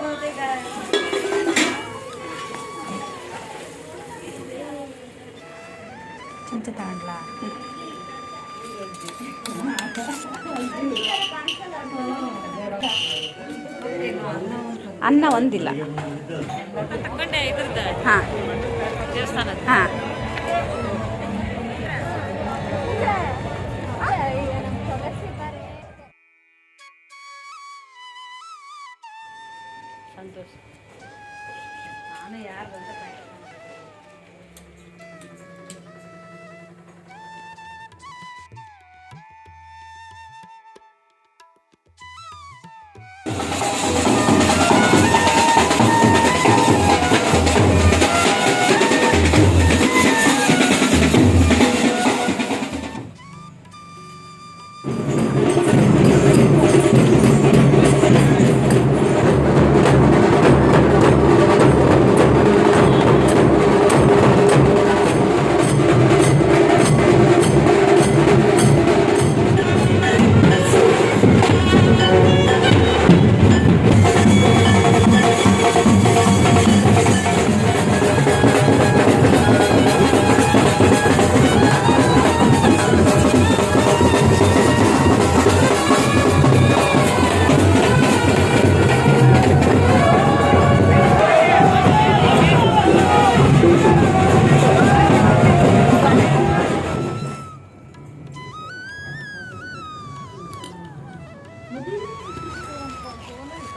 ಬರುತ್ತೆ ಈಗ ಚಮಚ ತಗೊಂಡ್ಲಾ ಅನ್ನ ಒಂದಿಲ್ಲ. ತಕೊಂಡೆ ಇದ್ರದ್ದು? ಹಾಂ. ಹಾಂ. ನಾನು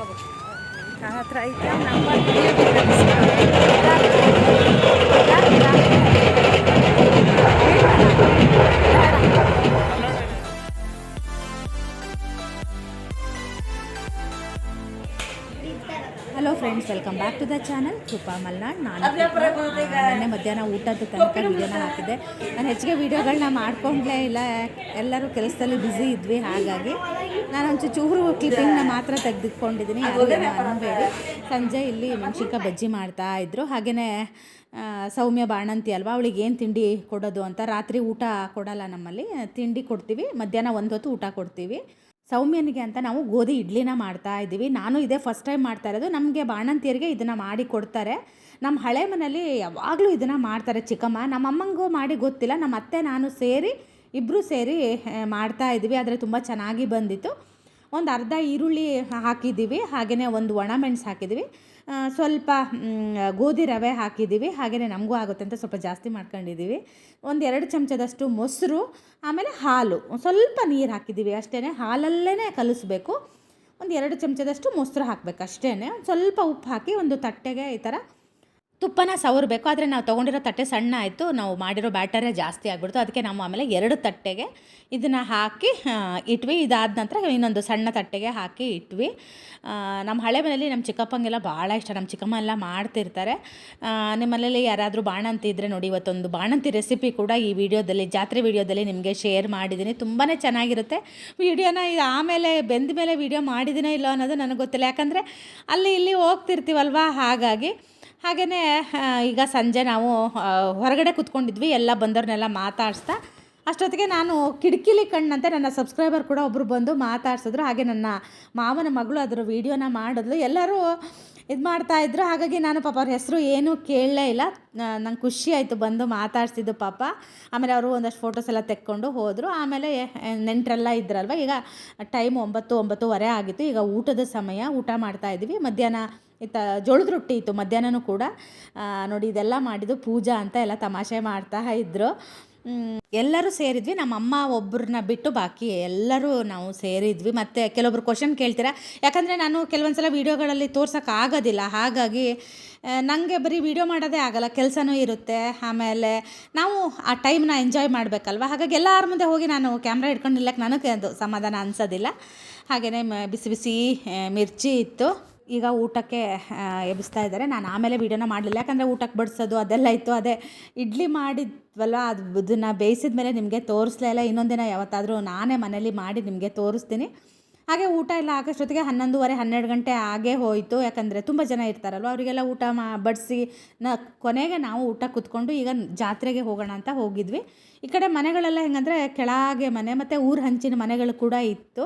ಹತ್ರ ಐತೆ. Hello friends welcome back to the channel Krupa Malnad. ನಾನು ಮೊನ್ನೆ ಮಧ್ಯಾಹ್ನ ಊಟದ ತನಕ ವಿಡಿಯೋನ ಹಾಕಿದ್ದೆ. ನಾನು ಹೆಚ್ಚಿಗೆ ವೀಡಿಯೋಗಳನ್ನ ಮಾಡ್ಕೊಂಡ್ಲೇ ಇಲ್ಲ. ಎಲ್ಲರೂ ಕೆಲಸದಲ್ಲಿ ಬ್ಯುಸಿ ಇದ್ವಿ ಹಾಗಾಗಿ ನಾನು ಒಂದು ಚೂರು ಕ್ಲಿಪ್ಪಿಂಗ್ನ ಮಾತ್ರ ತೆಗೆದುಕೊಂಡಿದ್ದೀನಿ ಅನ್ಬೇಡಿ. ಸಂಜೆ ಇಲ್ಲಿ ಮೆಣಸಿನ್ಕಾಯಿ ಬಜ್ಜಿ ಮಾಡ್ತಾ ಇದ್ರು. ಹಾಗೆಯೇ ಸೌಮ್ಯ ಬಾಣಂತಿ ಅಲ್ವಾ, ಅವಳಿಗೆ ಏನು ತಿಂಡಿ ಕೊಡೋದು ಅಂತ ರಾತ್ರಿ ಊಟ ಕೊಡಲ್ಲ ನಮ್ಮಲ್ಲಿ. ತಿಂಡಿ ಕೊಡ್ತೀವಿ, ಮಧ್ಯಾಹ್ನ ಒಂದು ಹೊತ್ತು ಊಟ ಕೊಡ್ತೀವಿ. ಸೌಮ್ಯನಿಗೆ ಅಂತ ನಾವು ಗೋಧಿ ಇಡ್ಲಿನ ಮಾಡ್ತಾ ಇದ್ದೀವಿ. ನಾನು ಇದೇ ಫಸ್ಟ್ ಟೈಮ್ ಮಾಡ್ತಾ ಇರೋದು. ನಮಗೆ ಬಾಣಂತಿಯರಿಗೆ ಇದನ್ನು ಮಾಡಿ ಕೊಡ್ತಾರೆ. ನಮ್ಮ ಹಳೆ ಮನೆಯಲ್ಲಿ ಯಾವಾಗಲೂ ಇದನ್ನು ಮಾಡ್ತಾರೆ ಚಿಕ್ಕಮ್ಮ. ನಮ್ಮ ಅಮ್ಮಂಗೂ ಮಾಡಿ ಗೊತ್ತಿಲ್ಲ. ನಮ್ಮ ಅತ್ತೆ, ನಾನು ಸೇರಿ ಇಬ್ಬರು ಸೇರಿ ಮಾಡ್ತಾ ಇದ್ದೀವಿ ಆದರೆ ತುಂಬ ಚೆನ್ನಾಗಿ ಬಂದಿತ್ತು. ಒಂದು ಅರ್ಧ ಈರುಳ್ಳಿ ಹಾಕಿದ್ದೀವಿ. ಹಾಗೆಯೇ ಒಂದು ಒಣಮೆಣಸು ಹಾಕಿದ್ದೀವಿ. ಆ, ಸ್ವಲ್ಪ ಗೋಧಿ ರವೆ ಹಾಕಿದ್ದೀವಿ. ಹಾಗೆಯೇ ನಮಗೂ ಆಗುತ್ತೆ ಅಂತ ಸ್ವಲ್ಪ ಜಾಸ್ತಿ ಮಾಡ್ಕೊಂಡಿದ್ದೀವಿ. ಒಂದು ಎರಡು ಚಮಚದಷ್ಟು ಮೊಸರು ಆಮೇಲೆ ಹಾಲು. ಸ್ವಲ್ಪ ನೀರು ಹಾಕಿದ್ದೀವಿ ಅಷ್ಟೇ ಹಾಲಲ್ಲೇ ಕಲಿಸ್ಬೇಕು. ಒಂದು ಎರಡು ಚಮಚದಷ್ಟು ಮೊಸರು ಹಾಕಬೇಕು ಅಷ್ಟೇ ಒಂದು ಸ್ವಲ್ಪ ಉಪ್ಪು ಹಾಕಿ ಒಂದು ತಟ್ಟೆಗೆ ಈ ಥರ ತುಪ್ಪನ ಸವರಬೇಕು ಆದರೆ ನಾವು ತೊಗೊಂಡಿರೋ ತಟ್ಟೆ ಸಣ್ಣ ಆಯಿತು, ನಾವು ಮಾಡಿರೋ ಬ್ಯಾಟರೇ ಜಾಸ್ತಿ ಆಗಿಬಿಡ್ತು. ಅದಕ್ಕೆ ನಾವು ಆಮೇಲೆ ಎರಡು ತಟ್ಟೆಗೆ ಇದನ್ನು ಹಾಕಿ ಇಟ್ವಿ. ಇದಾದ ನಂತರ ಇನ್ನೊಂದು ಸಣ್ಣ ತಟ್ಟೆಗೆ ಹಾಕಿ ಇಟ್ವಿ. ನಮ್ಮ ಹಳೆ ಮನೇಲಿ ನಮ್ಮ ಚಿಕ್ಕಪ್ಪಂಗೆಲ್ಲ ಭಾಳ ಇಷ್ಟ. ನಮ್ಮ ಚಿಕ್ಕಮ್ಮ ಎಲ್ಲ ಮಾಡ್ತಿರ್ತಾರೆ. ನಿಮ್ಮ ಮನೇಲಿ ಯಾರಾದರೂ ಬಾಣಂತಿ ಇದ್ದರೆ ನೋಡಿ, ಇವತ್ತೊಂದು ಬಾಣಂತಿ ರೆಸಿಪಿ ಕೂಡ ಈ ವಿಡಿಯೋದಲ್ಲಿ, ಜಾತ್ರೆ ವಿಡಿಯೋದಲ್ಲಿ ನಿಮಗೆ ಶೇರ್ ಮಾಡಿದ್ದೀನಿ. ತುಂಬಾ ಚೆನ್ನಾಗಿರುತ್ತೆ. ವಿಡಿಯೋನ ಆಮೇಲೆ ಬೆಂದ ಮೇಲೆ ವಿಡಿಯೋ ಮಾಡಿದ್ದೀನೋ ಇಲ್ಲೋ ಅನ್ನೋದು ನನಗೆ ಗೊತ್ತಿಲ್ಲ. ಯಾಕಂದರೆ ಅಲ್ಲಿ ಇಲ್ಲಿ ಹೋಗ್ತಿರ್ತೀವಲ್ವಾ? ಹಾಗಾಗಿ ಹಾಗೆಯೇ ಈಗ ಸಂಜೆ ನಾವು ಹೊರಗಡೆ ಕೂತ್ಕೊಂಡಿದ್ವಿ, ಎಲ್ಲ ಬಂದವ್ರನ್ನೆಲ್ಲ ಮಾತಾಡಿಸ್ತಾ, ಅಷ್ಟೊತ್ತಿಗೆ ನಾನು ಕಿಟಕಿಲಿ ಕಣ್ಣಂತೆ ನನ್ನ ಸಬ್ಸ್ಕ್ರೈಬರ್ ಕೂಡ ಒಬ್ಬರು ಬಂದು ಮಾತಾಡ್ಸಿದ್ರು, ಹಾಗೆ ನನ್ನ ಮಾವನ ಮಗಳು ಅದರ ವೀಡಿಯೋನ ಮಾಡಿದ್ಲು. ಎಲ್ಲರೂ ಇದು ಮಾಡ್ತಾಯಿದ್ರು ಹಾಗಾಗಿ ನಾನು ಪಾಪ ಅವ್ರ ಹೆಸರು ಏನೂ ಕೇಳಲೇ ಇಲ್ಲ. ನಂಗೆ ಖುಷಿ ಆಯಿತು ಬಂದು ಮಾತಾಡ್ಸಿದ್ದು ಪಾಪ. ಆಮೇಲೆ ಅವರು ಒಂದಷ್ಟು ಫೋಟೋಸ್ ಎಲ್ಲ ತೆಕ್ಕೊಂಡು ಹೋದರು. ಆಮೇಲೆ ನೆಂಟರೆಲ್ಲ ಇದ್ರಲ್ವ? ಈಗ ಟೈಮ್ ಒಂಬತ್ತು, ಒಂಬತ್ತುವರೆ ಆಗಿತ್ತು. ಈಗ ಊಟದ ಸಮಯ. ಊಟ ಮಾಡ್ತಾ ಇದ್ದೀವಿ ಮಧ್ಯಾಹ್ನ ಇತ್ತ ಜೋಳದ ರೊಟ್ಟಿ ಇತ್ತು. ಮಧ್ಯಾಹ್ನನೂ ಕೂಡ. ನೋಡಿ, ಇದೆಲ್ಲ ಮಾಡಿದ್ದು ಪೂಜಾ ಅಂತ ಎಲ್ಲ ತಮಾಷೆ ಮಾಡ್ತಾ ಇದ್ದರು ಎಲ್ಲರೂ ಸೇರಿದ್ವಿ, ನಮ್ಮ ಅಮ್ಮ ಒಬ್ಬರನ್ನ ಬಿಟ್ಟು ಬಾಕಿ ಎಲ್ಲರೂ ನಾವು ಸೇರಿದ್ವಿ. ಮತ್ತು ಕೆಲವೊಬ್ರು ಕ್ವಶನ್ ಕೇಳ್ತೀರಾ? ಯಾಕಂದರೆ ನಾನು ಕೆಲವೊಂದು ಸಲ ವೀಡಿಯೋಗಳಲ್ಲಿ ತೋರ್ಸೋಕ್ಕಾಗೋದಿಲ್ಲ ಹಾಗಾಗಿ ನನಗೆ ಬರೀ ವೀಡಿಯೋ ಮಾಡೋದೇ ಆಗಲ್ಲ, ಕೆಲಸನೂ ಇರುತ್ತೆ. ಆಮೇಲೆ ನಾವು ಆ ಟೈಮ್ನ ಎಂಜಾಯ್ ಮಾಡಬೇಕಲ್ವ? ಹಾಗಾಗಿ ಎಲ್ಲರ ಮುಂದೆ ಹೋಗಿ ನಾನು ಕ್ಯಾಮ್ರಾ ಹಿಡ್ಕೊಂಡು ನಿಲ್ಲಕ್ಕೆ ನನಗೆ ಅದು ಸಮಾಧಾನ ಅನಿಸೋದಿಲ್ಲ. ಹಾಗೆಯೇ ಬಿಸಿ ಬಿಸಿ ಮಿರ್ಚಿ ಇತ್ತು. ಈಗ ಊಟಕ್ಕೆ ಎಬ್ಬಿಸ್ತಾ ಇದ್ದಾರೆ. ನಾನು ಆಮೇಲೆ ವೀಡಿಯೋನ ಮಾಡಲಿಲ್ಲ. ಯಾಕಂದರೆ ಊಟಕ್ಕೆ ಬಡಿಸೋದು ಅದೆಲ್ಲ ಇತ್ತು. ಅದೇ ಇಡ್ಲಿ ಮಾಡಿದ್ವಲ್ಲ ಅದು ಇದನ್ನು ಬೇಯಿಸಿದ ಮೇಲೆ ನಿಮಗೆ ತೋರಿಸ್ಲೇ ಇಲ್ಲ. ಇನ್ನೊಂದಿನ ಯಾವತ್ತಾದರೂ ನಾನೇ ಮನೇಲಿ ಮಾಡಿ ನಿಮಗೆ ತೋರಿಸ್ತೀನಿ. ಹಾಗೆ ಊಟ ಎಲ್ಲ ಆಗೋಷ್ಟೊತ್ತಿಗೆ ಹನ್ನೊಂದುವರೆ, ಹನ್ನೆರಡು ಗಂಟೆ ಆಗೇ ಹೋಯಿತು. ಯಾಕಂದರೆ ತುಂಬ ಜನ ಇರ್ತಾರಲ್ವ? ಅವರಿಗೆಲ್ಲ ಊಟ ಮಾ, ಬಡಿಸಿ, ನ, ಕೊನೆಗೆ ನಾವು ಊಟ ಕುತ್ಕೊಂಡು ಈಗ ಜಾತ್ರೆಗೆ ಹೋಗೋಣ ಅಂತ ಹೋಗಿದ್ವಿ. ಈ ಕಡೆ ಮನೆಗಳೆಲ್ಲ ಹೆಂಗಂದರೆ ಕೆಳಗೆ ಮನೆ, ಮತ್ತು ಊರು ಹಂಚಿನ ಮನೆಗಳು ಕೂಡ ಇತ್ತು.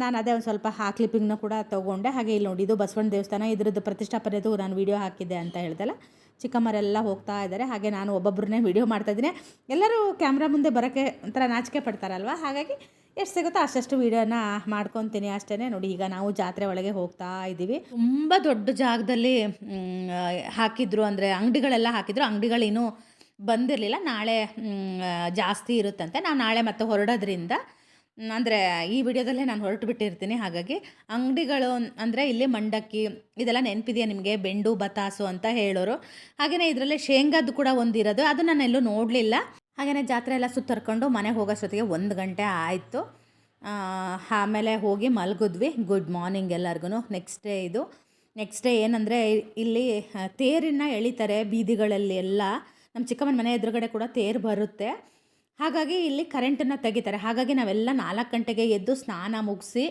ನಾನು ಅದೇ ಒಂದು ಸ್ವಲ್ಪ ಆ ಕ್ಲಿಪ್ಪಿಂಗ್ನ ಕೂಡ ತೊಗೊಂಡೆ. ಹಾಗೆ ಇಲ್ಲಿ ನೋಡಿ, ಇದು ಬಸವಣ್ಣ ದೇವಸ್ಥಾನ. ಇದ್ರದ್ದು ಪ್ರತಿಷ್ಠಾಪನೆದು ನಾನು ವೀಡಿಯೋ ಹಾಕಿದ್ದೆ ಅಂತ ಹೇಳ್ದಲ್ಲ. ಚಿಕ್ಕಮ್ಮರೆಲ್ಲ ಹೋಗ್ತಾ ಇದ್ದಾರೆ ಹಾಗೆ ನಾನು ಒಬ್ಬೊಬ್ಬರನ್ನೇ ವಿಡಿಯೋ ಮಾಡ್ತಾಯಿದ್ದೀನಿ ಎಲ್ಲರೂ ಕ್ಯಾಮ್ರಾ ಮುಂದೆ ಬರೋಕ್ಕೆ ಒಂಥರ ನಾಚಿಕೆ ಪಡ್ತಾರಲ್ವ? ಹಾಗಾಗಿ ಎಷ್ಟು ಸಿಗುತ್ತೋ ಅಷ್ಟಷ್ಟು ವೀಡಿಯೋನ ಮಾಡ್ಕೊತೀನಿ ಅಷ್ಟೇ ನೋಡಿ, ಈಗ ನಾವು ಜಾತ್ರೆ ಒಳಗೆ ಹೋಗ್ತಾ ಇದ್ದೀವಿ ತುಂಬ ದೊಡ್ಡ ಜಾಗದಲ್ಲಿ ಹಾಕಿದ್ರು ಅಂದರೆ ಅಂಗಡಿಗಳೆಲ್ಲ ಹಾಕಿದ್ರು. ಅಂಗಡಿಗಳಿನ್ನೂ ಬಂದಿರಲಿಲ್ಲ. ನಾಳೆ ಜಾಸ್ತಿ ಇರುತ್ತಂತೆ. ನಾವು ನಾಳೆ ಮತ್ತೆ ಹೊರಡೋದ್ರಿಂದ ಅಂದರೆ ಈ ವಿಡಿಯೋದಲ್ಲೇ ನಾನು ಹೊರಟು ಬಿಟ್ಟಿರ್ತೀನಿ. ಹಾಗಾಗಿ ಅಂಗಡಿಗಳು ಅಂದರೆ ಇಲ್ಲಿ ಮಂಡಕ್ಕಿ ಇದೆಲ್ಲ ನೆನಪಿದೆಯಾ ನಿಮಗೆ? ಬೆಂಡು, ಬತಾಸು ಅಂತ ಹೇಳೋರು. ಹಾಗೆಯೇ ಇದರಲ್ಲೇ ಶೇಂಗಾದ್ದು ಕೂಡ ಒಂದಿರೋದು ಅದು ನಾನು ಎಲ್ಲೂ ನೋಡಲಿಲ್ಲ. ಹಾಗೆಯೇ ಜಾತ್ರೆ ಎಲ್ಲ ಸುತ್ತರ್ಕೊಂಡು ಮನೆಗೆ ಹೋಗೋಷ್ಟೊತ್ತಿಗೆ ಒಂದು ಗಂಟೆ ಆಯಿತು. ಆಮೇಲೆ ಹೋಗಿ ಮಲಗಿದ್ವಿ. ಗುಡ್ ಮಾರ್ನಿಂಗ್ ಎಲ್ಲರಿಗೂ ನೆಕ್ಸ್ಟ್ ಡೇ ಇದು. ನೆಕ್ಸ್ಟ್ ಡೇ ಏನಂದರೆ ಇಲ್ಲಿ ತೇರನ್ನು ಎಳಿತಾರೆ ಬೀದಿಗಳಲ್ಲಿ ಎಲ್ಲ. ನಮ್ಮ ಚಿಕ್ಕಮ್ಮನ ಮನೆ ಎದುರುಗಡೆ ಕೂಡ ತೇರು ಬರುತ್ತೆ. ಹಾಗಾಗಿ ಇಲ್ಲಿ ಕರೆಂಟನ್ನು ತೆಗಿತಾರೆ. ಹಾಗಾಗಿ ನಾವೆಲ್ಲ ನಾಲ್ಕು ಗಂಟೆಗೆ ಎದ್ದು ಸ್ನಾನ ಮುಗಿಸಿ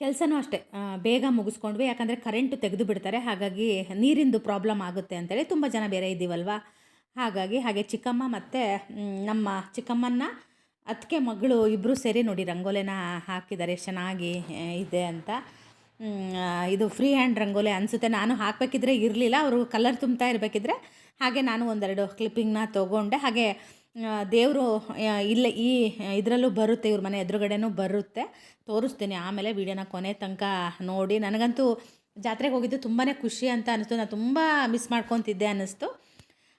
ಕೆಲಸನೂ ಅಷ್ಟೇ ಬೇಗ ಮುಗಿಸ್ಕೊಂಡ್ವಿ. ಯಾಕಂದರೆ ಕರೆಂಟು ತೆಗೆದು ಬಿಡ್ತಾರೆ. ಹಾಗಾಗಿ ನೀರಿಂದು ಪ್ರಾಬ್ಲಮ್ ಆಗುತ್ತೆ ಅಂತೇಳಿ ತುಂಬ ಜನ ಬೇರೆ ಇದ್ದೀವಲ್ವ? ಹಾಗಾಗಿ ಹಾಗೆ ಚಿಕ್ಕಮ್ಮ ಮತ್ತು ನಮ್ಮ ಚಿಕ್ಕಮ್ಮನ ಅದಕ್ಕೆ ಮಗಳು ಇಬ್ಬರು ಸೇರಿ ನೋಡಿ ರಂಗೋಲೆನ ಹಾಕಿದ್ದಾರೆ. ಚೆನ್ನಾಗಿ ಇದೆ ಅಂತ. ಇದು ಫ್ರೀ ಹ್ಯಾಂಡ್ ರಂಗೋಲೆ ಅನಿಸುತ್ತೆ. ನಾನು ಹಾಕಬೇಕಿದ್ರೆ ಇರಲಿಲ್ಲ. ಅವರು ಕಲರ್ ತುಂಬ್ತಾ ಇರಬೇಕಿದ್ರೆ ಹಾಗೆ ನಾನು ಒಂದೆರಡು ಕ್ಲಿಪ್ಪಿಂಗ್ನ ತೊಗೊಂಡೆ. ಹಾಗೆ ದೇವರು ಇಲ್ಲ ಈ, ಇದರಲ್ಲೂ ಬರುತ್ತೆ, ಇವ್ರ ಮನೆ ಎದುರುಗಡೆನೂ ಬರುತ್ತೆ. ತೋರಿಸ್ತೀನಿ ಆಮೇಲೆ ವೀಡಿಯೋನ ಕೊನೆ ತನಕ ನೋಡಿ. ನನಗಂತೂ ಜಾತ್ರೆಗೆ ಹೋಗಿದ್ದು ತುಂಬಾ ಖುಷಿ ಅಂತ ಅನಿಸ್ತು. ನಾನು ತುಂಬ ಮಿಸ್ ಮಾಡ್ಕೊತಿದ್ದೆ ಅನ್ನಿಸ್ತು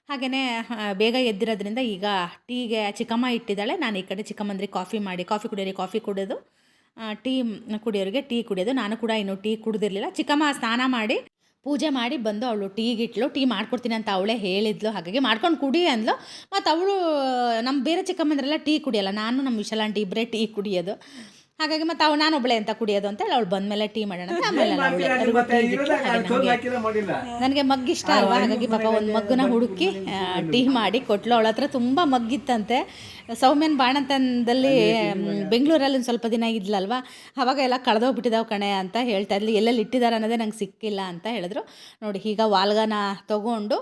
ಹಾಗೆಯೇ ಬೇಗ ಎದ್ದಿರೋದ್ರಿಂದ ಈಗ ಟೀಗೆ ಚಿಕ್ಕಮ್ಮ ಇಟ್ಟಿದ್ದಾಳೆ. ನಾನು ಈ ಕಡೆ ಚಿಕ್ಕಮ್ಮಂದ್ರಿಗೆ ಕಾಫಿ ಮಾಡಿ, ಕಾಫಿ ಕುಡಿಯೋರಿಗೆ ಕಾಫಿ ಕುಡಿಯೋದು ಟೀ ಕುಡಿಯೋರಿಗೆ ಟೀ ಕುಡಿಯೋದು. ನಾನು ಕೂಡ ಇನ್ನೂ ಟೀ ಕುಡಿದಿರಲಿಲ್ಲ. ಚಿಕ್ಕಮ್ಮ ಸ್ನಾನ ಮಾಡಿ ಪೂಜೆ ಮಾಡಿ ಬಂದು ಅವಳು ಟೀಗಿಟ್ಲು ಟೀ ಮಾಡ್ಕೊಡ್ತೀನಿ ಅಂತ ಅವಳೇ ಹೇಳಿದ್ಲು. ಹಾಗಾಗಿ ಮಾಡ್ಕೊಂಡು ಕುಡಿ ಅಂದ್ಲು. ಮತ್ತು ಅವಳು ನಮ್ಮ ಬೇರೆ ಚಿಕ್ಕಮ್ಮಂದ್ರೆಲ್ಲ ಟೀ ಕುಡಿಯಲ್ಲ, ನಾನು ನಮ್ಮ ವಿಶಾಲಾಂಟಿ ಇಬ್ಬರೇ ಟೀ ಕುಡಿಯೋದು. ಹಾಗಾಗಿ ಮತ್ತೆ ಅವ್ ನಾನು ಒಬ್ಳೆ ಅಂತ ಕುಡಿಯೋದು ಅಂತ ಹೇಳಿ ಅವಳು ಬಂದ್ಮೇಲೆ ಟೀ ಮಾಡೋಣ ಆಮೇಲೆ ನನಗೆ ಮಗ್ ಇಷ್ಟ ಅಲ್ವಾ? ಹಾಗಾಗಿ ಪಾಪ ಒಂದು ಮಗ್ಗನ್ನ ಹುಡುಕಿ ಟೀ ಮಾಡಿ ಕೊಟ್ಲು. ಅವಳ ಹತ್ರ ತುಂಬ ಮಗ್ಗಿತ್ತಂತೆ. ಸೌಮ್ಯನ್ ಬಾಣಂತನದಲ್ಲಿ ಬೆಂಗಳೂರಲ್ಲಿ ಒಂದು ಸ್ವಲ್ಪ ದಿನ ಇದ್ಲಲ್ವಾ? ಅವಾಗ ಎಲ್ಲ ಕಳೆದೋಗ್ಬಿಟ್ಟಿದ್ದಾವೆ ಕಣೆ ಅಂತ ಹೇಳ್ತಾ ಇದ್ಲಿ. ಎಲ್ಲೆಲ್ಲಿ ಇಟ್ಟಿದ್ದಾರೆ ಅನ್ನೋದೇ ನಂಗೆ ಸಿಕ್ಕಿಲ್ಲ ಅಂತ ಹೇಳಿದ್ರು. ನೋಡಿ ಈಗ ವಾಲ್ಗನ ತಗೊಂಡು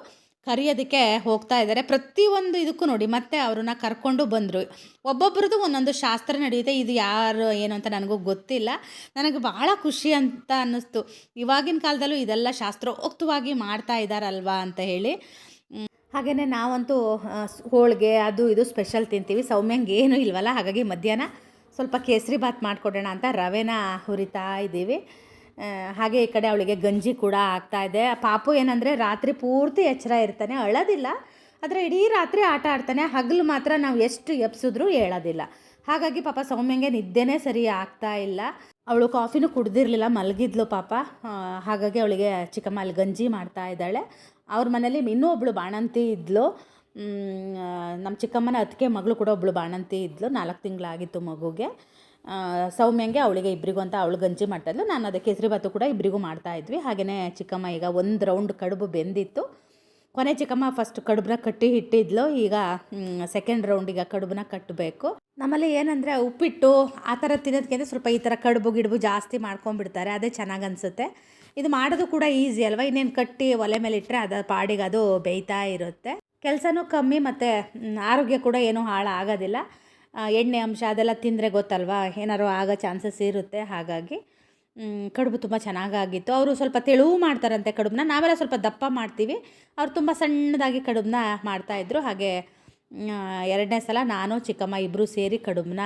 ಕರಿಯೋದಕ್ಕೆ ಹೋಗ್ತಾ ಇದ್ದಾರೆ. ಪ್ರತಿಯೊಂದು ಇದಕ್ಕೂ ನೋಡಿ, ಮತ್ತೆ ಅವ್ರನ್ನ ಕರ್ಕೊಂಡು ಬಂದರು. ಒಬ್ಬೊಬ್ರದ್ದು ಒಂದೊಂದು ಶಾಸ್ತ್ರ ನಡೆಯುತ್ತೆ. ಇದು ಯಾರು, ಏನು ಅಂತ ನನಗೂ ಗೊತ್ತಿಲ್ಲ. ನನಗೆ ಭಾಳ ಖುಷಿ ಅಂತ ಅನ್ನಿಸ್ತು. ಇವಾಗಿನ ಕಾಲದಲ್ಲೂ ಇದೆಲ್ಲ ಶಾಸ್ತ್ರೋಕ್ತವಾಗಿ ಮಾಡ್ತಾ ಇದ್ದಾರಲ್ವಾ ಅಂತ ಹೇಳಿ. ಹಾಗೆಯೇ ನಾವಂತೂ ಹೋಳಿಗೆ, ಅದು ಇದು ಸ್ಪೆಷಲ್ ತಿಂತೀವಿ. ಸೌಮ್ಯಂಗೆ ಏನೂ ಇಲ್ವಲ್ಲ? ಹಾಗಾಗಿ ಮಧ್ಯಾಹ್ನ ಸ್ವಲ್ಪ ಕೇಸರಿ ಬಾತ್ ಮಾಡಿಕೊಡೋಣ ಅಂತ ರವೆನ ಹುರಿತಾ ಇದ್ದೀವಿ. ಹಾಗೆ ಈ ಕಡೆ ಅವಳಿಗೆ ಗಂಜಿ ಕೂಡ ಆಗ್ತಾ ಇದೆ. ಪಾಪು ಏನಂದರೆ ರಾತ್ರಿ ಪೂರ್ತಿ ಎಚ್ಚರ ಇರ್ತಾನೆ, ಅಳೋದಿಲ್ಲ. ಆದರೆ ಇಡೀ ರಾತ್ರಿ ಆಟ ಆಡ್ತಾನೆ. ಹಗಲು ಮಾತ್ರ ನಾವು ಎಷ್ಟು ಎಬ್ಸಿದ್ರೂ ಹೇಳೋದಿಲ್ಲ. ಹಾಗಾಗಿ ಪಾಪ ಸೌಮ್ಯಂಗೆ ನಿದ್ದೆನೇ ಸರಿ ಆಗ್ತಾ ಇಲ್ಲ. ಅವಳು ಕಾಫಿನೂ ಕುಡ್ದಿರಲಿಲ್ಲ, ಮಲಗಿದ್ಲು ಪಾಪ. ಹಾಗಾಗಿ ಅವಳಿಗೆ ಚಿಕ್ಕಮ್ಮ ಅಲ್ಲಿ ಗಂಜಿ ಮಾಡ್ತಾ ಇದ್ದಾಳೆ. ಅವ್ರ ಮನೇಲಿ ಇನ್ನೂ ಒಬ್ಬಳು ಬಾಣಂತಿ ಇದ್ಲು. ನಮ್ಮ ಚಿಕ್ಕಮ್ಮನ ಅದಕ್ಕೆ ಮಗಳು ಕೂಡ ಒಬ್ಬಳು ಬಾಣಂತಿ ಇದ್ಲು, ನಾಲ್ಕು ತಿಂಗಳಾಗಿತ್ತು ಮಗುಗೆ. ಸೌಮ್ಯಂಗೆ ಅವಳಿಗೆ ಇಬ್ಬರಿಗೂ ಅಂತ ಅವಳು ಗಂಜಿ ಮಾಡ್ತಾಯಿದ್ಲು. ನಾನು ಅದಕ್ಕೆ ಕೇಸರಿ ಭಾತು ಕೂಡ ಇಬ್ಬರಿಗೂ ಮಾಡ್ತಾ ಇದ್ವಿ. ಹಾಗೆಯೇ ಚಿಕ್ಕಮ್ಮ ಈಗ ಒಂದು ರೌಂಡ್ ಕಡುಬು ಬೆಂದಿತ್ತು. ಕೊನೆ ಚಿಕ್ಕಮ್ಮ ಫಸ್ಟ್ ಕಡುಬನ್ನ ಕಟ್ಟಿ ಇಟ್ಟಿದ್ಲು ಈಗ ಸೆಕೆಂಡ್ ರೌಂಡಿಗೆ ಕಡುಬನ್ನ ಕಟ್ಟಬೇಕು ನಮ್ಮಲ್ಲಿ ಏನಂದರೆ ಉಪ್ಪಿಟ್ಟು ಆ ಥರ ತಿನ್ನೋದಕ್ಕಿಂತ ಸ್ವಲ್ಪ ಈ ಥರ ಕಡುಬು ಗಿಡುಬು ಜಾಸ್ತಿ ಮಾಡ್ಕೊಂಡ್ಬಿಡ್ತಾರೆ. ಅದೇ ಚೆನ್ನಾಗಿ ಅನಿಸುತ್ತೆ. ಇದು ಮಾಡೋದು ಕೂಡ ಈಸಿ ಅಲ್ವಾ? ಇನ್ನೇನು ಕಟ್ಟಿ ಒಲೆ ಮೇಲೆ ಇಟ್ಟರೆ ಅದು ಪಾಡಿಗೆ ಅದು ಬೇಯ್ತಾ ಇರುತ್ತೆ. ಕೆಲಸನೂ ಕಮ್ಮಿ ಮತ್ತು ಆರೋಗ್ಯ ಕೂಡ ಏನೂ ಹಾಳಾಗೋದಿಲ್ಲ. ಎಣ್ಣೆ ಅಂಶ ಅದೆಲ್ಲ ತಿಂದರೆ ಗೊತ್ತಲ್ವಾ? ಏನಾರು ಆಗೋ ಚಾನ್ಸಸ್ ಇರುತ್ತೆ. ಹಾಗಾಗಿ ಕಡುಬು ತುಂಬ ಚೆನ್ನಾಗಾಗಿತ್ತು. ಅವರು ಸ್ವಲ್ಪ ತೆಳುವು ಮಾಡ್ತಾರಂತೆ ಕಡುಬನ್ನ ನಾವೆಲ್ಲ ಸ್ವಲ್ಪ ದಪ್ಪ ಮಾಡ್ತೀವಿ. ಅವ್ರು ತುಂಬ ಸಣ್ಣದಾಗಿ ಕಡುಬನ್ನ ಮಾಡ್ತಾಯಿದ್ರು ಹಾಗೆ ಎರಡನೇ ಸಲ ನಾನು, ಚಿಕ್ಕಮ್ಮ ಇಬ್ಬರು ಸೇರಿ ಕಡುಬನ್ನ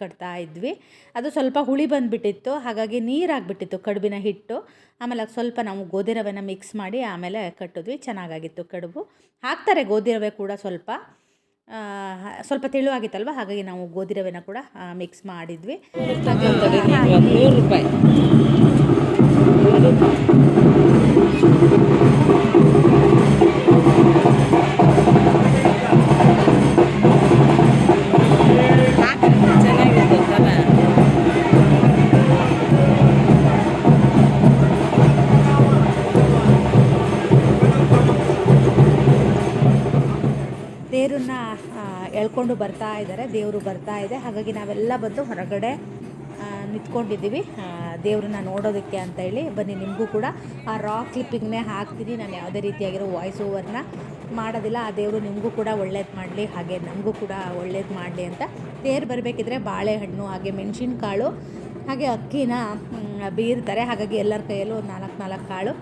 ಕಟ್ತಾ ಇದ್ವಿ. ಅದು ಸ್ವಲ್ಪ ಹುಳಿ ಬಂದುಬಿಟ್ಟಿತ್ತು. ಹಾಗಾಗಿ ನೀರಾಗಿಬಿಟ್ಟಿತ್ತು ಕಡುಬಿನ ಹಿಟ್ಟು. ಆಮೇಲೆ ಅದು ಸ್ವಲ್ಪ ನಾವು ಗೋಧಿ ರವೆನ ಮಿಕ್ಸ್ ಮಾಡಿ ಆಮೇಲೆ ಕಟ್ಟಿದ್ವಿ. ಚೆನ್ನಾಗಾಗಿತ್ತು ಕಡುಬು. ಹಾಕ್ತಾರೆ ಗೋಧಿ ರವೆ ಕೂಡ ಸ್ವಲ್ಪ. ಸ್ವಲ್ಪ ತೆಳುವಾಗಿತ್ತಲ್ವ? ಹಾಗಾಗಿ ನಾವು ಗೋಧಿ ರವೆನ ಕೂಡ ಮಿಕ್ಸ್ ಮಾಡಿದ್ವಿ. ರೂಪಾಯಿ. ಆ, ಎಳ್ಕೊಂಡು ಬರ್ತಾ ಇದ್ದಾರೆ ದೇವರು ಬರ್ತಾ ಇದೆ. ಹಾಗಾಗಿ ನಾವೆಲ್ಲ ಬಂದು ಹೊರಗಡೆ ನಿಂತ್ಕೊಂಡಿದ್ದೀವಿ. ದೇವ್ರನ್ನ ನೋಡೋದಕ್ಕೆ ಅಂತ ಹೇಳಿ ಬನ್ನಿ ನಿಮಗೂ ಕೂಡ. ಆ ರಾಕ್ ಕ್ಲಿಪ್ಪಿಂಗ್ನೇ ಹಾಕ್ತೀನಿ. ನಾನು ಯಾವುದೇ ರೀತಿಯಾಗಿರೋ ವಾಯ್ಸ್ ಓವರ್ನ ಮಾಡೋದಿಲ್ಲ. ಆ ದೇವರು ನಿಮಗೂ ಕೂಡ ಒಳ್ಳೇದು ಮಾಡಲಿ ಹಾಗೆ ನಮಗೂ ಕೂಡ ಒಳ್ಳೇದು ಮಾಡಲಿ ಅಂತ. ತೇರು ಬರಬೇಕಿದ್ರೆ ಬಾಳೆಹಣ್ಣು ಹಾಗೆ ಮೆಣಸಿನ್ಕಾಳು ಹಾಗೆ ಅಕ್ಕಿನ ಬೀರ್ತಾರೆ. ಹಾಗಾಗಿ ಎಲ್ಲರ ಕೈಯಲ್ಲೂ ನಾಲ್ಕು ನಾಲ್ಕು ಕಾಳು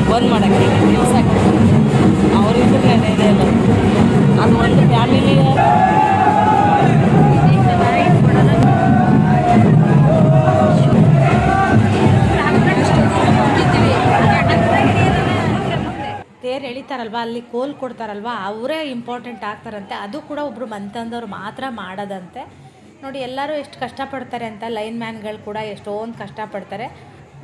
ಇವಾಗ ಬಂದ್ ಮಾಡೋಕ್ಕೆ ನಿಲ್ಸಕ್ಕೆ ಅವ್ರಿದ್ರೆ ನೆನೆ ಅಲ್ಲ. ಅದು ಒಂದು ತೇರು ಎಳಿತಾರಲ್ವಾ? ಅಲ್ಲಿ ಕೋಲ್ ಕೊಡ್ತಾರಲ್ವಾ? ಅವರೇ ಇಂಪಾರ್ಟೆಂಟ್ ಆಗ್ತಾರಂತೆ. ಅದು ಕೂಡ ಒಬ್ಬರು ಮಂತಂದವ್ರು ಮಾತ್ರ ಮಾಡೋದಂತೆ. ನೋಡಿ, ಎಲ್ಲರೂ ಎಷ್ಟು ಕಷ್ಟಪಡ್ತಾರೆ ಅಂತ ಲೈನ್ ಮ್ಯಾನ್ಗಳು ಕೂಡ ಎಷ್ಟೊಂದು ಕಷ್ಟಪಡ್ತಾರೆ.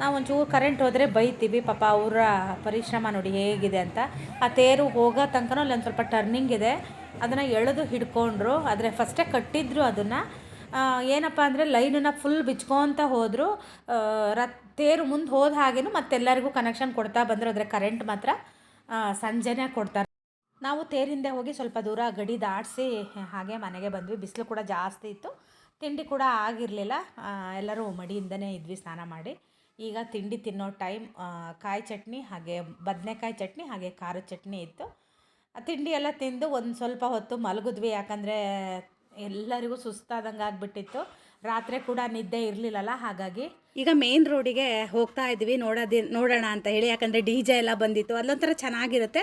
ನಾವು ಒಂಚೂರು ಕರೆಂಟ್ ಹೋದರೆ ಬೈತೀವಿ. ಪಾಪ ಅವರ ಪರಿಶ್ರಮ ನೋಡಿ ಹೇಗಿದೆ ಅಂತ. ಆ ತೇರು ಹೋಗೋ ತನಕನೂ ಅಲ್ಲೊಂದು ಸ್ವಲ್ಪ ಟರ್ನಿಂಗ್ ಇದೆ. ಅದನ್ನು ಎಳೆದು ಹಿಡ್ಕೊಂಡ್ರು. ಆದರೆ ಫಸ್ಟೇ ಕಟ್ಟಿದ್ರು ಅದನ್ನು. ಏನಪ್ಪ ಅಂದರೆ ಲೈನನ್ನು ಫುಲ್ ಬಿಚ್ಕೊತ ಹೋದರು. ರ, ತೇರು ಮುಂದೆ ಹೋದ ಹಾಗೇನು ಮತ್ತೆಲ್ಲರಿಗೂ ಕನೆಕ್ಷನ್ ಕೊಡ್ತಾ ಬಂದರು. ಆದರೆ ಕರೆಂಟ್ ಮಾತ್ರ ಸಂಜೆನೇ ಕೊಡ್ತಾರೆ. ನಾವು ತೇರಿಂದೆ ಹೋಗಿ ಸ್ವಲ್ಪ ದೂರ ಗಡಿ ದಾಟಿಸಿ ಹಾಗೆ ಮನೆಗೆ ಬಂದ್ವಿ. ಬಿಸಿಲು ಕೂಡ ಜಾಸ್ತಿ ಇತ್ತು. ತಿಂಡಿ ಕೂಡ ಆಗಿರಲಿಲ್ಲ. ಎಲ್ಲರೂ ಮಡಿಯಿಂದನೇ ಇದ್ವಿ ಸ್ನಾನ ಮಾಡಿ. ಈಗ ತಿಂಡಿ ತಿನ್ನೋ ಟೈಮ್ ಕಾಯಿ ಚಟ್ನಿ ಹಾಗೆ ಬದನೆಕಾಯಿ ಚಟ್ನಿ ಹಾಗೆ ಖಾರದ ಚಟ್ನಿ ಇತ್ತು. ಆ, ತಿಂಡಿ ಎಲ್ಲ ತಿಂದು ಒಂದು ಸ್ವಲ್ಪ ಹೊತ್ತು ಮಲಗಿದ್ವಿ. ಯಾಕಂದರೆ ಎಲ್ಲರಿಗೂ ಸುಸ್ತಾದಂಗೆ ಆಗಿಬಿಟ್ಟಿತ್ತು. ರಾತ್ರಿ ಕೂಡ ನಿದ್ದೆ ಇರಲಿಲ್ಲಲ್ಲ, ಹಾಗಾಗಿ ಈಗ ಮೇನ್ ರೋಡಿಗೆ ಹೋಗ್ತಾ ಇದ್ವಿ. ನೋಡೋದಿ, ನೋಡೋಣ ಅಂತ ಹೇಳಿ. ಯಾಕಂದರೆ ಡಿ ಜೆ ಎಲ್ಲ ಬಂದಿತ್ತು. ಅಲ್ಲೊಂಥರ ಚೆನ್ನಾಗಿರುತ್ತೆ.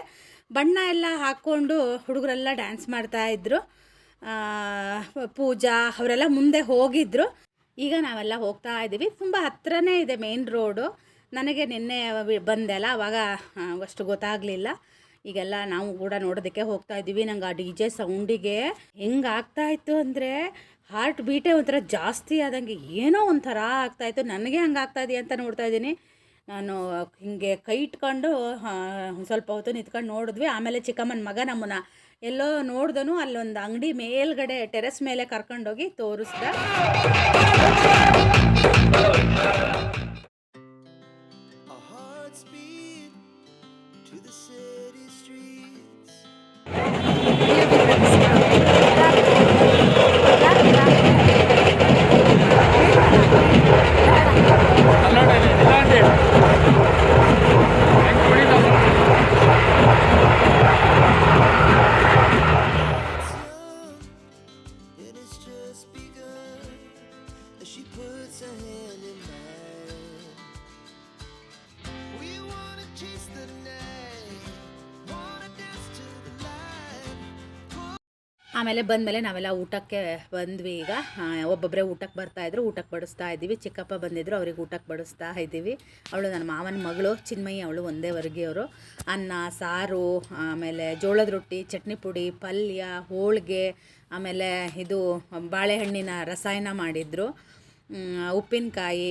ಬಣ್ಣ ಎಲ್ಲ ಹಾಕ್ಕೊಂಡು ಹುಡುಗರೆಲ್ಲ ಡ್ಯಾನ್ಸ್ ಮಾಡ್ತಾ ಇದ್ರು. ಪೂಜಾ ಅವರೆಲ್ಲ ಮುಂದೆ ಹೋಗಿದ್ರು. ಈಗ ನಾವೆಲ್ಲ ಹೋಗ್ತಾ ಇದ್ದೀವಿ. ತುಂಬ ಹತ್ರನೇ ಇದೆ ಮೇನ್ ರೋಡು ನನಗೆ ನಿನ್ನೆ ಬಂದೆ ಅಲ್ಲ ಅವಾಗ ಆ, ಅಷ್ಟು ಗೊತ್ತಾಗಲಿಲ್ಲ. ಈಗೆಲ್ಲ ನಾವು ಕೂಡ ನೋಡೋದಕ್ಕೆ ಹೋಗ್ತಾ ಇದ್ದೀವಿ. ನಂಗೆ ಆ ಡಿ ಜೆ ಸೌಂಡಿಗೆ ಹೆಂಗೆ ಆಗ್ತಾ ಇತ್ತು ಅಂದರೆ ಹಾರ್ಟ್ ಬೀಟೇ ಒಂಥರ ಜಾಸ್ತಿ ಆದಂಗೆ ಏನೋ ಒಂಥರ ಆಗ್ತಾ ಇತ್ತು. ನನಗೆ ಹಂಗೆ ಆಗ್ತಾ ಇದೆಯಾ ಅಂತ ನೋಡ್ತಾ ಇದ್ದೀನಿ. ನಾನು ಹಿಂಗೆ ಕೈ ಇಟ್ಕೊಂಡು ಸ್ವಲ್ಪ ಹೊತ್ತು ನಿಂತ್ಕೊಂಡು ನೋಡಿದ್ವಿ. ಆಮೇಲೆ ಚಿಕ್ಕಮ್ಮನ ಮಗ ನಮ್ಮನ್ನ ಎಲ್ಲೋ ನೋಡ್ದನು ಅಲ್ಲೊಂದು ಅಂಗಡಿ ಮೇಲ್ಗಡೆ ಟೆರೆಸ್ ಮೇಲೆ ಕರ್ಕೊಂಡೋಗಿ ತೋರಿಸ್ದ. Puts a hand in mine. We wanna chase the night, wanna dance to the light. ಆಮೇಲೆ ಬಂದಮೇಲೆ ನಾವೆಲ್ಲ ಊಟಕ್ಕೆ ಬಂದ್ವಿ ಈಗ. ಒಬ್ಬೊಬ್ಬರೇ ಊಟಕ್ಕೆ ಬರ್ತಾಯಿದ್ರು ಊಟಕ್ಕೆ ಬಡಿಸ್ತಾ ಇದ್ದೀವಿ. ಚಿಕ್ಕಪ್ಪ ಬಂದಿದ್ರು ಅವ್ರಿಗೆ ಊಟಕ್ಕೆ ಬಡಿಸ್ತಾ ಇದ್ದೀವಿ. ಅವಳು ನನ್ನ ಮಾವನ ಮಗಳು ಚಿನ್ಮಯಿ ಅವಳು ಒಂದೇ ವರ್ಗಿಯವರು. ಅನ್ನ ಸಾರು ಆಮೇಲೆ ಜೋಳದ ರೊಟ್ಟಿ ಚಟ್ನಿ ಪುಡಿ ಪಲ್ಯ ಹೋಳಿಗೆ ಆಮೇಲೆ ಇದು ಬಾಳೆಹಣ್ಣಿನ ರಸಾಯನ ಮಾಡಿದ್ರು. ಉಪ್ಪಿನಕಾಯಿ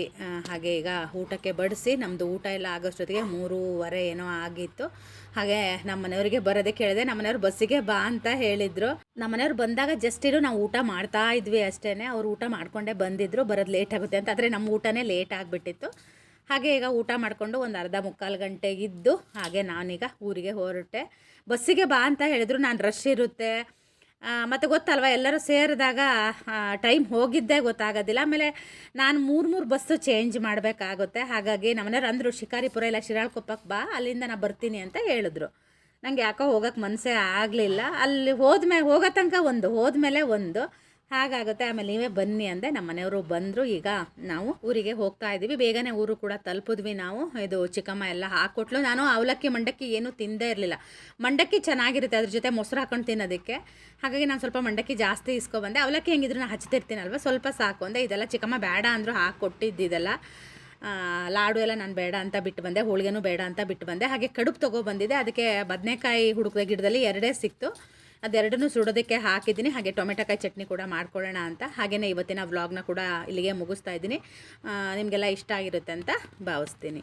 ಹಾಗೆ ಈಗ ಊಟಕ್ಕೆ ಬಡಿಸಿ ನಮ್ಮದು ಊಟ ಎಲ್ಲ ಆಗೋಷ್ಟೊತ್ತಿಗೆ ಮೂರುವರೆ ಏನೋ ಆಗಿತ್ತು. ಹಾಗೆ ನಮ್ಮ ಮನೆಯವ್ರಿಗೆ ಬರೋದೇ ಕೇಳಿದೆ. ನಮ್ಮ ಮನೆಯವ್ರು ಬಸ್ಸಿಗೆ ಬಾ ಅಂತ ಹೇಳಿದರು. ನಮ್ಮ ಮನೆಯವ್ರು ಬಂದಾಗ ಜಸ್ಟ್ ಇರು, ನಾವು ಊಟ ಮಾಡ್ತಾ ಇದ್ವಿ ಅಷ್ಟೇ ಅವ್ರು ಊಟ ಮಾಡಿಕೊಂಡೇ ಬಂದಿದ್ರು. ಬರೋದು ಲೇಟ್ ಆಗುತ್ತೆ ಅಂತ. ಆದರೆ ನಮ್ಮ ಊಟನೇ ಲೇಟ್ ಆಗಿಬಿಟ್ಟಿತ್ತು. ಹಾಗೆ ಈಗ ಊಟ ಮಾಡಿಕೊಂಡು ಒಂದು ಅರ್ಧ ಮುಕ್ಕಾಲು ಗಂಟೆಗಿದ್ದು ಹಾಗೆ ನಾನೀಗ ಊರಿಗೆ ಹೊರಟೆ. ಬಸ್ಸಿಗೆ ಬಾ ಅಂತ ಹೇಳಿದ್ರು. ನಾನು ರಶ್ ಇರುತ್ತೆ. ಮತ್ತು ಗೊತ್ತಲ್ವ, ಎಲ್ಲರೂ ಸೇರಿದಾಗ ಟೈಮ್ ಹೋಗಿದ್ದೇ ಗೊತ್ತಾಗೋದಿಲ್ಲ. ಆಮೇಲೆ ನಾನು ಮೂರು ಮೂರು ಬಸ್ಸು ಚೇಂಜ್ ಮಾಡಬೇಕಾಗುತ್ತೆ. ಹಾಗಾಗಿ ನಮ್ಮನೆಯವ್ರು ಅಂದರು, ಶಿಕಾರಿಪುರ ಇಲ್ಲ ಶಿರಾಳ್ಕೊಪ್ಪಕ್ಕೆ ಬಾ, ಅಲ್ಲಿಂದ ನಾನು ಬರ್ತೀನಿ ಅಂತ ಹೇಳಿದ್ರು. ನನಗೆ ಯಾಕೋ ಹೋಗೋಕ್ಕೆ ಮನಸ್ಸೇ ಆಗಲಿಲ್ಲ. ಅಲ್ಲಿ ಹೋದ್ಮೇಲೆ ಹೋಗೋ ತನಕ ಒಂದು, ಹೋದ್ಮೇಲೆ ಒಂದು. ಹಾಗಾಗುತ್ತೆ. ಆಮೇಲೆ ನೀವೇ ಬನ್ನಿ ಅಂದೆ ನಮ್ಮ ಮನೆಯವರು ಬಂದರು. ಈಗ ನಾವು ಊರಿಗೆ ಹೋಗ್ತಾ ಇದ್ದೀವಿ. ಬೇಗನೆ ಊರು ಕೂಡ ತಲುಪಿದ್ವಿ ನಾವು. ಇದು ಚಿಕ್ಕಮ್ಮ ಎಲ್ಲ ಹಾಕ್ಕೊಟ್ಲು ನಾನು ಅವಲಕ್ಕಿ ಮಂಡಕ್ಕಿ ಏನು ತಿಂದೇ ಇರಲಿಲ್ಲ. ಮಂಡಕ್ಕಿ ಚೆನ್ನಾಗಿರುತ್ತೆ. ಅದ್ರ ಜೊತೆ ಮೊಸರು ಹಾಕೊಂಡು ತಿನ್ನೋದಕ್ಕೆ. ಹಾಗಾಗಿ ನಾನು ಸ್ವಲ್ಪ ಮಂಡಕ್ಕಿ ಜಾಸ್ತಿ ಇಸ್ಕೊಬಂದೆ. ಅವಲಕ್ಕಿ ಹೆಂಗಿದ್ರು ನಾನು ಹಚ್ತಿರ್ತೀನಲ್ವ ಸ್ವಲ್ಪ ಸಾಕು ಅಂದೆ. ಇದೆಲ್ಲ ಚಿಕ್ಕಮ್ಮ ಬೇಡ ಅಂದರು ಹಾಕ್ಕೊಟ್ಟಿದ್ದಿದೆಲ್ಲ ಲಾಡು ಎಲ್ಲ ನಾನು ಬೇಡ ಅಂತ ಬಿಟ್ಟು ಬಂದೆ. ಹೋಳಿಗೆನೂ ಬೇಡ ಅಂತ ಬಿಟ್ಟು ಬಂದೆ. ಹಾಗೆ ಕಡುಬು ತೊಗೊಬಂದಿದ್ದೆ ಅದಕ್ಕೆ ಬದನೆಕಾಯಿ ಹುಡುಕದ ಗಿಡದಲ್ಲಿ ಎರಡೇ ಸಿಕ್ತು. ಅದೆರಡನ್ನೂ ಸುಡೋದಕ್ಕೆ ಹಾಕಿದ್ದೀನಿ. ಹಾಗೆ ಟೊಮೆಟೊಕಾಯಿ ಚಟ್ನಿ ಕೂಡ ಮಾಡ್ಕೊಳ್ಳೋಣ ಅಂತ. ಹಾಗೆಯೇ ಇವತ್ತಿನ ವ್ಲಾಗ್ನ ಕೂಡ ಇಲ್ಲಿಗೆ ಮುಗಿಸ್ತಾ ಇದ್ದೀನಿ. ನಿಮಗೆಲ್ಲ ಇಷ್ಟ ಆಗಿರುತ್ತೆ ಅಂತ ಭಾವಿಸ್ತೀನಿ.